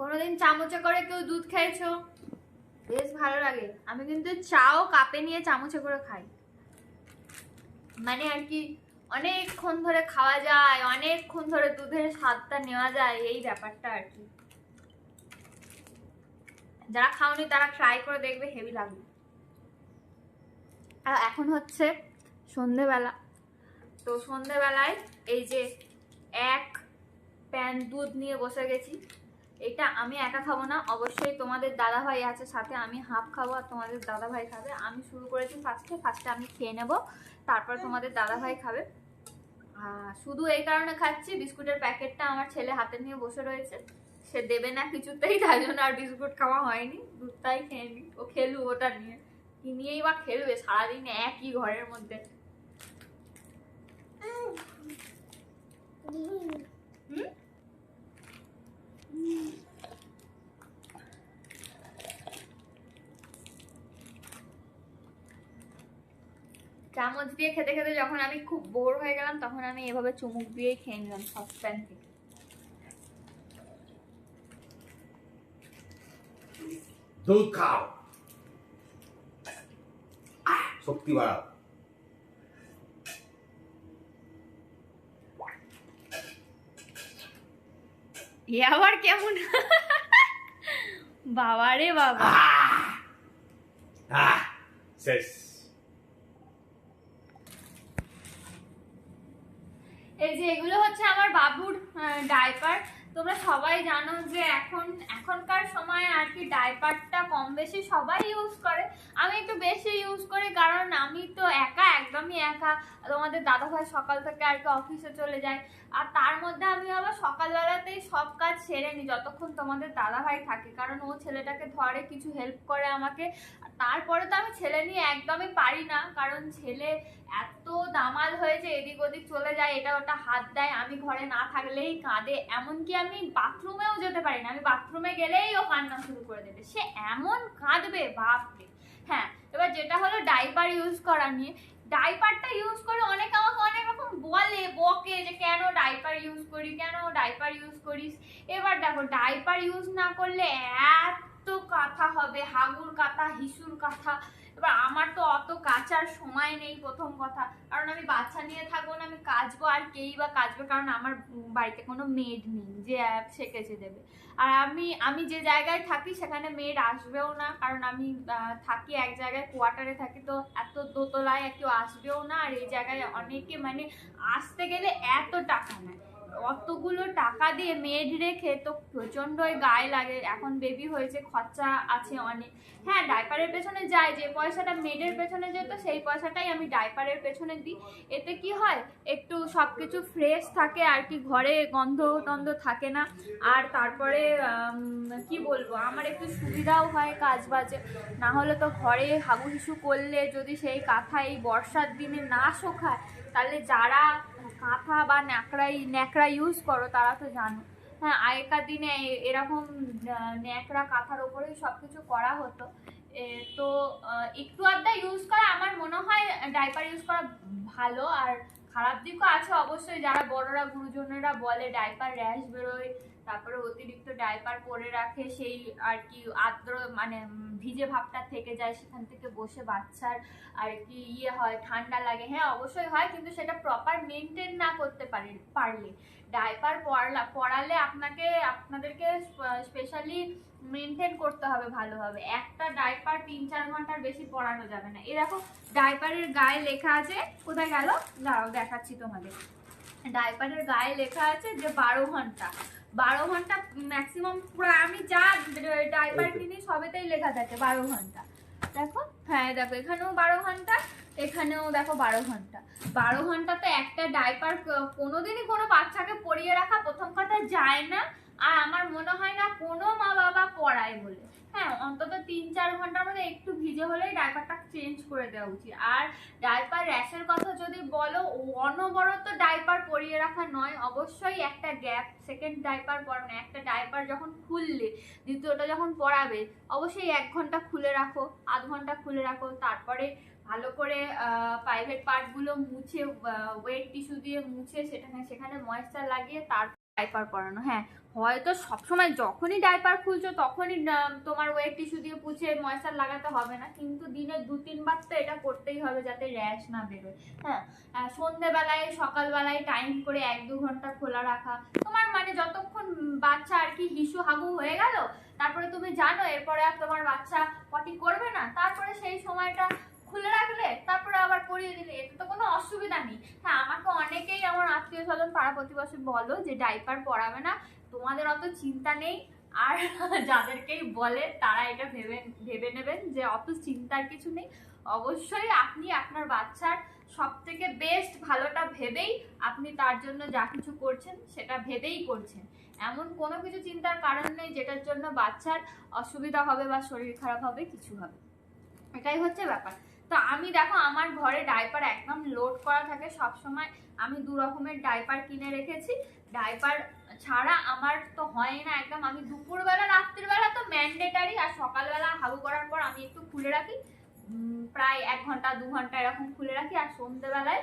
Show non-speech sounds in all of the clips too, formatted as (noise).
কোনোদিন চামচে করে কেউ দুধ খেয়েছো বেশ ভালো লাগে। আমি কিন্তু চাও কাপে নিয়ে চামচে করে খাই। মানে আর কি, অনেকক্ষণ ধরে খাওয়া যায়, অনেকক্ষণ ধরে দুধের স্বাদটা নেওয়া যায়, এই ব্যাপারটা আর কি। যারা খাওনি তারা ট্রাই করে দেখবে হেভি লাগবে। আর এখন হচ্ছে সন্ধেবেলা। তো সন্ধেবেলায় এই যে এক প্যান দুধ নিয়ে বসে গেছি। এটা আমি একা খাব না অবশ্যই তোমাদের দাদা ভাই আছে সাথে আমি হাফ খাব আর তোমাদের দাদা ভাই খাবে। আমি শুরু করেছি ফার্স্টে ফার্স্টে আমি খেয়ে নেব তারপর তোমাদের দাদা ভাই খাবে শুধু এই কারণে খাচ্ছি বিস্কুটের প্যাকেটটা আমার ছেলে হাতে নিয়ে বসে রয়েছে। সে দেবে না কিছুতেই তাই জন্য আর বিস্কুট খাওয়া হয়নি দুধটাই খেয়ে নি ও খেলু ওটা নিয়ে। কি নিয়েই বা খেলবে সারাদিন একই ঘরের মধ্যে। হুম? চামচ দিয়ে খেতে খেতে যখন আমি খুব বোর হয়ে গেলাম, তখন আমি এভাবে চুমুক দিয়েই খেয়ে নিলাম সসপ্যান থেকে। দুধ খাও। শক্তি বাড়াও। এ আবার কেমন? বাবা রে বাবা। শেষ। এই যে এগুলো হচ্ছে আমার বাবুর ডাইপার তোমরা সবাই জানো যে এখন, এখনকার সময় আর কি ডাইপারটা কম বেশি সবাই ইউজ করে। আমি একটু বেশি ইউজ করি কারণ আমি তো একা, একদমই একা। তোমাদের দাদা ভাই সকাল থেকে আর কি অফিসে চলে যায়। আর তার মধ্যে আমি আবার সকালবেলাতেই সব কাজ সেরে নিই যতক্ষণ তোমাদের দাদা ভাই থাকে। কারণ ও ছেলেটাকে ধরে, কিছু হেল্প করে আমাকে। তারপরে তো আমি ছেলে নিয়ে একদমই পারি না। কারণ ছেলে এত দামাল হয়েছে এদিক ওদিক চলে যায়, এটা ওটা হাত দেয়। আমি ঘরে না থাকলেই কাঁদে। এমনকি আমি বাথরুমেও যেতে পারি না। আমি বাথরুমে গেলেই ও কান্না শুরু করে দেবে। সে এমন কাঁদবে, বাপরে। হ্যাঁ এবার যেটা হলো ডাইপার ইউজ করা নিয়ে। ডাইপারটা ইউজ করে অনেকে আমাকে অনেক রকম বলে, বকে যে, কেন ডাইপার ইউজ করি, কেন ডাইপার ইউজ করিস? এবার দেখো ডাইপার ইউজ না করলে এত কাঁথা হবে, হাগুর কাঁথা, হিসুর কাঁথা। এবার আমার তো অত কাচার সময় নেই প্রথম কথা। কারণ আমি বাচ্চা নিয়ে থাকব না, আমি কাচবো আর কেই বা কাচবে কারণ আমার বাড়িতে কোনো মেড নেই যে কেচে দেবে। আর আমি আমি যে জায়গায় থাকি সেখানে মেড আসবেও না, কারণ আমি থাকি এক জায়গায়, কোয়ার্টারে থাকি তো এত দোতলায় কেউ আসবেও না, আর এই জায়গায় অনেকে মানে আসতে গেলে এত টাকা নেয়। টাকা দিয়ে মেড রেখে তো প্রচণ্ডই গায়ে লাগে। এখন বেবি হয়েছে, খরচা আছে অনেক। হ্যাঁ ডাইপারের পেছনে যায়, যে পয়সাটা মেডের পেছনে যেত, সেই পয়সাটাই আমি ডাইপারের পেছনে দিই। এতে কি হয়? একটু সব কিছু ফ্রেশ থাকে, আর কি ঘরে গন্ধ টন্ধ থাকে না। আর তারপরে কি বলব? আমার একটু সুবিধাও হয় কাজ বাজে না হলে তো ঘরে হাগু হিসু করলে যদি সেই কাঁথা এই বর্ষার দিনে না শোখায় তাহলে যারা কাঁথা বা ন্যাকড়াই ন্যাকড়া ইউজ করো, তারা তো জানো হ্যাঁ আগেকার দিনে এরকম ন্যাকড়া, কাঁথার ওপরেই সব কিছু করা হতো। তো একটু আধটা ইউজ করা আমার মনে হয় ডাইপার ইউজ করা ভালো। আর খারাপ দিকও আছে অবশ্যই, যারা বড়রা, গুরুজনেরা বলে ডাইপার র্যাশ বেরোয় তারপরে অতিরিক্ত ডাইপার পরে রাখে, সেই আর কি আর্দ্র মানে ভিজে ভাবটা থেকে যায়, সেখান থেকে বসে বাচ্চার আর কি ইয়ে হয়, ঠান্ডা লাগে। হ্যাঁ অবশ্যই হয়, কিন্তু সেটা প্রপার মেনটেন না করতে পারে পারলে। ডাইপার পড়লা পড়ালে আপনাকে, আপনাদেরকে স্পেশালি মেনটেন করতে হবে ভালোভাবে। একটা ডাইপার তিন চার ঘণ্টার বেশি পড়ানো যাবে না। এরকম ডাইপারের গায়ে লেখা আছে, কোথায় গেল? দাঁড়াও, দেখাচ্ছি তোমাদের। ডাইপারের গায়ে লেখা আছে যে বারো ঘণ্টা। বারো ঘণ্টা ম্যাক্সিমাম পুরো আমি যা ডাইপার কিনি সবেতেই লেখা থাকে বারো ঘণ্টা। দেখো? হ্যাঁ দেখো এখানেও বারো ঘণ্টা এখানেও দেখো বারো ঘণ্টা। বারো ঘন্টাতে একটা ডাইপার কোনোদিনই কোনো বাচ্চাকে পরিয়ে রাখা প্রথম কথা যায় না। আর আমার মনে হয় না কোনো মা বাবা পড়ায় বলে। হ্যাঁ অন্তত তিন চার ঘণ্টার মধ্যে একটু ভিজে হলেই ডাইপারটা চেঞ্জ করে দেওয়া উচিত। আর ডাইপার র্যাশের কথা যদি বলো অনবরত ডাইপার পরিয়ে রাখা নয়, অবশ্যই একটা গ্যাপ, সেকেন্ড ডাইপার পরানো, একটা ডাইপার যখন খুললে, দ্বিতীয়টা যখন পরাবে, অবশ্যই এক ঘণ্টা খুলে রাখো, আধ ঘণ্টা খুলে রাখো, তারপরে ভালো করে প্রাইভেট পার্টগুলো মুছে ওয়েট টিস্যু দিয়ে মুছে, সেখানে সেখানে ময়েশ্চার লাগিয়ে তার ডাইপার পরানো। হ্যাঁ হয়তো সবসময় যখনই ডাইপার খুলছো তখনই তোমার ওয়েট টিস্যু দিয়ে পুছে ময়শ্চার লাগাতে হবে না। কিন্তু দিনে দু তিনবার তো এটা করতেই হবে যাতে র্যাশ না বেরোয়। হ্যাঁ? সন্ধেবেলায়, সকালবেলায় টাইম করে এক দু ঘণ্টা খোলা রাখা। তোমার মানে যতক্ষণ বাচ্চা আর কি হিসু হাগু হয়ে গেল, তারপরে তুমি জানো এরপরে আর তোমার বাচ্চা পটি করবে না। তারপরে সেই সময়টা আবার দিলে, এতে তো কোনো অসুবিধা নেই। হ্যাঁ আমাকে অনেকেই আমার আত্মীয় স্বজন, পাড়া প্রতিবেশী বলো যে ডাইপার পরাবে না, তোমাদের অত চিন্তা নেই। আর (laughs) যাদেরকেই বলে, তারা এটা ভেবে ভেবে নেবেন যে, অত চিন্তার কিছু নেই। অবশ্যই আপনি আপনার বাচ্চার সব থেকে বেস্ট ভালোটা ভেবেই আপনি তার জন্য যা কিছু করছেন, সেটা ভেবেই করছেন। এমন কোনো কিছু চিন্তার কারণ নেই যেটার জন্য বাচ্চার অসুবিধা হবে বা শরীর খারাপ হবে, কিছু হবে এটাই হচ্ছে ব্যাপার। তো আমি দেখো, আমার ঘরে ডাইপার একদম লোড করা থাকে। সব সময় আমি দু রকমের ডাইপার কিনে রেখেছি। ডাইপার ছাড়া আমার তো হয় না একদম। আমি দুপুরবেলা, রাত্রিবেলা তো ম্যান্ডেটারি আর সকালবেলা হাগু করার পর আমি একটু খুলে রাখি। প্রায় এক ঘণ্টা, দু ঘণ্টা এরকম খুলে রাখি আর সন্ধ্যেবেলায়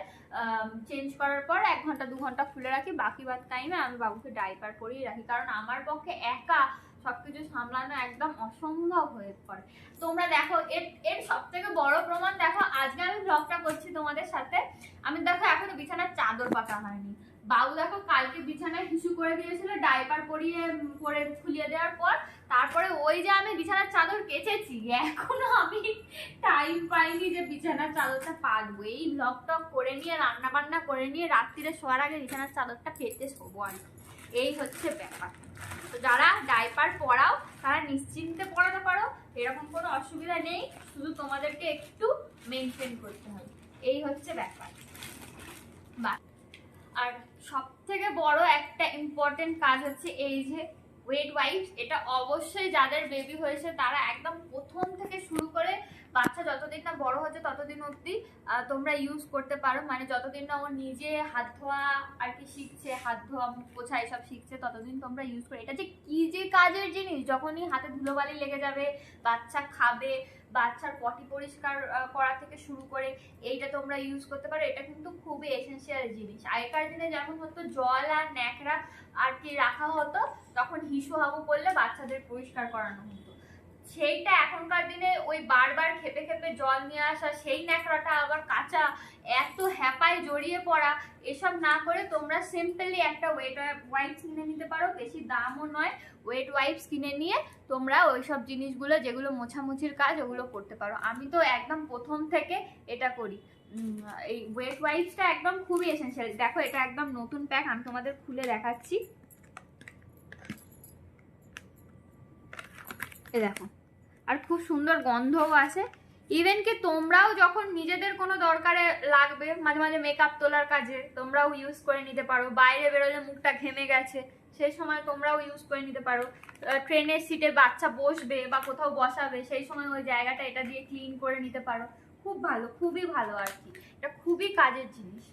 চেঞ্জ করার পর এক ঘণ্টা, দু ঘণ্টা খুলে রাখি। বাকি বাদ টাইমে আমি বাবুকে ডাইপার পরিয়ে রাখি। কারণ আমার পক্ষে একা সবকিছু সামলানো একদম অসম্ভব হয়ে পড়ে। তোমরা দেখো, এর এর সব থেকে বড় প্রমাণ দেখো, আজকে আমি ব্লগটা করছি তোমাদের সাথে। আমি দেখো, এখনও বিছানার চাদর পাতা হয়নি। বাবু দেখো, কালকে বিছানায় হিসু করে দিয়েছিল ডাইপার পরিয়ে পরে খুলিয়ে দেওয়ার পর, তারপরে ওই যে আমি বিছানার চাদর কেচেছি, এখনও আমি টাইম পাইনি যে বিছানার চাদরটা পাতবো। এই ব্লগ টক করে নিয়ে রান্না বান্না করে নিয়ে, রাত্রিরে শোয়ার আগে বিছানার চাদরটা পেতে শোবো আর এই হচ্ছে ব্যাপার। তো যারা ডাইপার পরাও, তারা নিশ্চিন্তে পড়াতে পারো, এরকম কোনো অসুবিধা নেই, শুধু তোমাদেরকে একটু মেনটেন করতে হবে। এই হচ্ছে ব্যাপার। আর সব থেকে বড় একটা ইম্পর্টেন্ট কাজ হচ্ছে এই যে ওয়েট ওয়াইপস এটা অবশ্যই যাদের বেবি হয়েছে, তারা একদম প্রথম থেকে শুরু করে বাচ্চা যতদিন না বড় হচ্ছে ততদিন অবধি তোমরা ইউজ করতে পারো। মানে যতদিন না ও নিজে হাত ধোয়া আর কি শিখছে, হাত ধোয়া, মুখ পোছা, এসব শিখছে, ততদিন তোমরা ইউজ করো। এটা যে কি যে কাজের জিনিস, যখনই হাতে ধুলোবালি লেগে যাবে, বাচ্চা খাবে, বাচ্চার পটি পরিষ্কার করা থেকে শুরু করে এইটা তোমরা ইউজ করতে পারো, এটা কিন্তু খুবই এসেন্সিয়াল জিনিস। আগেকার দিনে যেমন হতো, জল আর ন্যাকড়া আর কি রাখা হতো, তখন হিসু হাবু করলে বাচ্চাদের পরিষ্কার করানো হতো। সেইটা এখনকার দিনে ওই বারবার খেপে খেপে জল নিয়ে আসা, সেই ন্যাকড়াটা আবার কাঁচা, এত হ্যাপায় জড়িয়ে পড়া, এসব না করে তোমরা সিম্পলি একটা ওয়েট ওয়াইপস কিনে নিতে পারো। বেশি দামও নয় ওয়েট ওয়াইপস কিনে নিয়ে তোমরা ওই সব জিনিসগুলো যেগুলো মোছামুছির কাজ ওগুলো করতে পারো। আমি তো একদম প্রথম থেকে এটা করি। এই ওয়েট ওয়াইপসটা একদম খুবই এসেন্সিয়াল দেখো, এটা একদম নতুন প্যাক আমি তোমাদের খুলে দেখাচ্ছি। এ দেখো। আর খুব সুন্দর গন্ধও আছে। ইভেন কি তোমরাও যখন নিজেদের কোনো দরকারে লাগবে, মাঝে মাঝে মেকআপ তোলার কাজে, তোমরাও ইউজ করে নিতে পারো। বাইরে বেরোলে মুখটা ঘেমে গেছে, সেই সময় তোমরাও ইউজ করে নিতে পারো। ট্রেনের সিটে বাচ্চা বসবে বা কোথাও বসাবে, সেই সময় ওই জায়গাটা এটা দিয়ে ক্লিন করে নিতে পারো। খুব ভালো, খুবই ভালো আর কি। এটা খুবই কাজের জিনিস।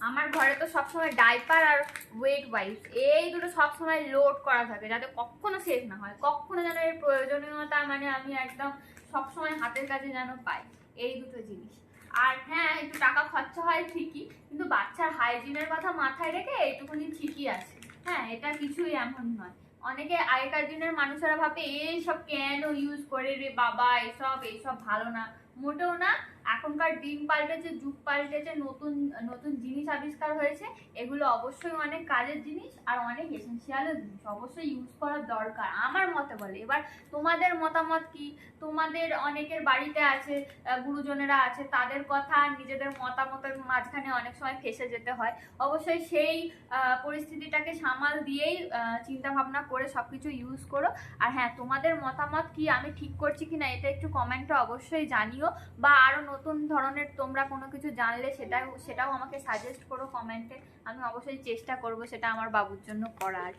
আমার ঘরে তো সবসময় ডাইপার আর ওয়েট ওয়াইপ এই দুটো সবসময় লোড করা থাকে, যাতে কখনো শেষ না হয়, কখনো যেন এর প্রয়োজনীয়তা মানে আমি একদম সবসময় হাতের কাছে যেন পাই, এই দুটো জিনিস। আর হ্যাঁ একটু টাকা খরচা হয় ঠিকই, কিন্তু বাচ্চার হাইজিনের কথা মাথায় রেখে এইটুকুনি ঠিকই আছে। হ্যাঁ এটা কিছুই এমন নয়। অনেকে আগেকার দিনের মানুষেরা ভাবে এইসব কেন ইউজ করে রে বাবা? এসব এইসব ভালো না। মোটেও না এখনকার দিন পাল্টেছে, যুগ পাল্টেছে, নতুন নতুন জিনিস আবিষ্কার হয়েছে, এগুলো অবশ্যই অনেক কাজের জিনিস আর অনেক এসেন্সিয়ালও জিনিস, অবশ্যই ইউজ করার দরকার। আমার মতে বলে, এবার তোমাদের মতামত কি? তোমাদের অনেকের বাড়িতে আছে গুরুজনেরা আছে, তাদের কথা নিজেদের মতামতের মাঝখানে অনেক সময় ফেসে যেতে হয়। অবশ্যই সেই পরিস্থিতিটাকে সামাল দিয়েই চিন্তা ভাবনা করে সব কিছু ইউজ করো। আর হ্যাঁ তোমাদের মতামত কি? আমি ঠিক করছি কি না এটা একটু কমেন্টে অবশ্যই জানিও। বা আরও নতুন ধরনের তোমরা কোনো কিছু জানলে সেটাও সেটাও আমাকে সাজেস্ট করো কমেন্টে আমি অবশ্যই চেষ্টা করব সেটা আমার বাবুর জন্য করার।